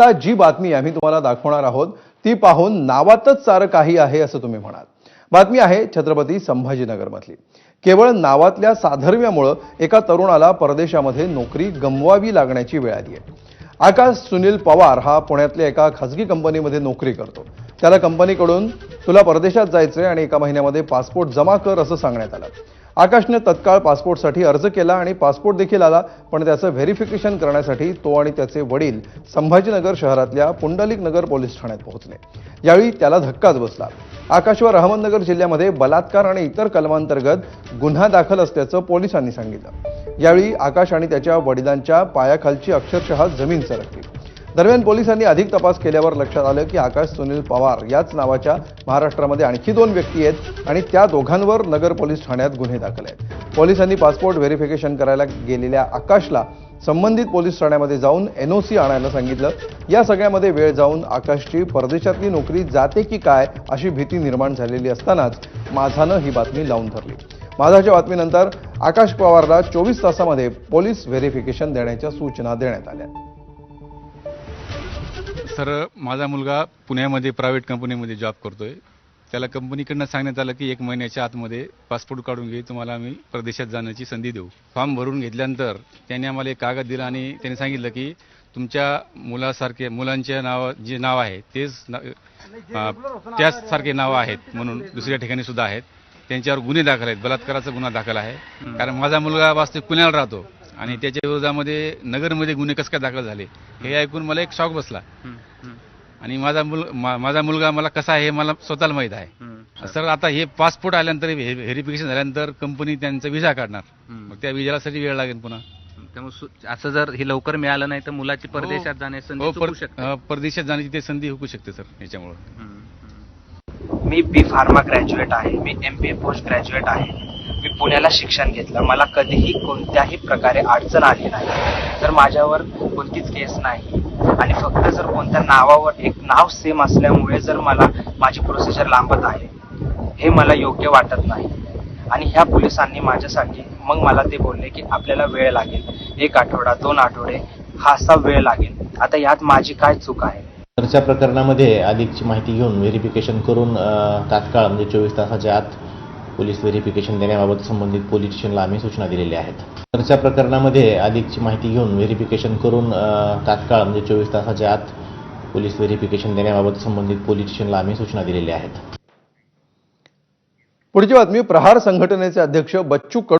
आता जी बातमी आम्ही तुम्हाला दाखवणार आहोत ती पाहून नावातच सारं काही आहे असं तुम्ही म्हणाल. बातमी आहे छत्रपती संभाजीनगरमधली. केवळ नावातल्या साधर्म्यामुळं एका तरुणाला परदेशामध्ये नोकरी गमवावी लागण्याची वेळ आली आहे. आकाश सुनील पवार हा पुण्यातल्या एका खासगी कंपनीमध्ये नोकरी करतो. त्याला कंपनीकडून तुला परदेशात जायचंय आणि एका महिन्यामध्ये पासपोर्ट जमा कर असं सांगण्यात आलं. आकाशने तत्काळ पासपोर्टसाठी अर्ज केला आणि पासपोर्ट देखील आला पण त्याचं व्हेरिफिकेशन करण्यासाठी तो आणि त्याचे वडील संभाजीनगर शहरातल्या पुंडलिक नगर पोलीस ठाण्यात पोहोचले. यावेळी त्याला धक्काच बसला. आकाशवर अहमदनगर जिल्ह्यामध्ये बलात्कार आणि इतर कलमांतर्गत गुन्हा दाखल असल्याचं पोलिसांनी सांगितलं. यावेळी आकाश आणि त्याच्या वडिलांच्या पायाखालची अक्षरशः जमीन सरकली. दरम्यान पोलिसांनी अधिक तपास केल्यावर लक्षात आलं की आकाश सुनील पवार याच नावाच्या महाराष्ट्रामध्ये आणखी दोन व्यक्ती आहेत आणि त्या दोघांवर नगर पोलीस ठाण्यात गुन्हे दाखल आहेत. पोलिसांनी पासपोर्ट व्हेरिफिकेशन करायला गेलेल्या आकाशला संबंधित पोलीस ठाण्यामध्ये जाऊन एनओसी आणायला सांगितलं. या सगळ्यामध्ये वेळ जाऊन आकाशची परदेशातली नोकरी जाते की काय अशी भीती निर्माण झालेली असतानाच माझानं ही बातमी लावून धरली. माझाच्या बातमीनंतर आकाश पवारला चोवीस तासामध्ये पोलीस व्हेरिफिकेशन देण्याच्या सूचना देण्यात आल्या. सर माझा मुलगा पुण्यामध्ये प्रायव्हेट कंपनीमध्ये जॉब करतोय. त्याला कंपनीकडनं सांगण्यात आलं की एक महिन्याच्या आतमध्ये पासपोर्ट काढून घे तुम्हाला आम्ही परदेशात जाण्याची संधी देऊ. फॉर्म भरून घेतल्यानंतर त्याने आम्हाला एक कागद दिला आणि त्याने सांगितलं की तुमच्या मुलासारखे मुलांचे नाव जे नाव आहे तेच ना- अं, त्याच सारखे नाव आहेत म्हणून दुसऱ्या ठिकाणी सुद्धा आहेत. त्यांच्यावर गुन्हे दाखल आहेत बलात्काराचा गुन्हा दाखल आहे. कारण माझा मुलगा वास्तविक पुण्याला राहतो. आणि त्याच्या विरोधामध्ये नगरमध्ये गुन्हे कसं काय दाखल झाले हे ऐकून मला एक शॉक बसला. आणि माझा मुल माझा मुलगा मला कसा आहे हे मला स्वतःला माहीत आहे. सर आता हे पासपोर्ट आल्यानंतर व्हेरिफिकेशन झाल्यानंतर कंपनी त्यांचा विजा काढणार. मग त्या विजासाठी वेळ लागेल पुन्हा? त्यामुळे असं जर हे लवकर मिळालं नाही तर मुलाची परदेशात जाण्याची संधी हो, परदेशात जाण्याची ते संधी हुकू शकते सर याच्यामुळे. मी बी फार्मा ग्रॅज्युएट आहे मी एम बी पोस्ट ग्रॅज्युएट आहे. मी पुण्याला शिक्षण घेतलं. मला कधीही कोणत्याही प्रकारे अडचण आली नाही. तर माझ्यावर कोणतीच केस नाही. आणि फक्त जर कोणत्या नावावर एक नाव सेम असल्यामुळे जर मला माझी प्रोसिजर लांबत आहे हे मला योग्य वाटत नाही. आणि ह्या पोलिसांनी माझ्यासाठी मग मला ते बोलले की आपल्याला वेळ लागेल. एक आठवडा दोन आठवडे हा असा वेळ लागेल. आता यात माझी काय चूक आहे? प्रकरणामध्ये अधिकची माहिती घेऊन व्हेरिफिकेशन करून तात्काळ म्हणजे चोवीस तासाच्या आत पोलीस व्हेरिफिकेशन देण्याबाबत संबंधित पोलीस स्टेशनला आम्ही सूचना दिलेल्या आहेत. तरच्या प्रकरणामध्ये अधिकची माहिती घेऊन व्हेरिफिकेशन करून तात्काळ म्हणजे चोवीस तासाच्या आत पोलीस व्हेरिफिकेशन देण्याबाबत संबंधित पोलीस स्टेशनला आम्ही सूचना दिलेल्या आहेत. पुढची बातमी प्रहार संघटनेचे अध्यक्ष बच्चू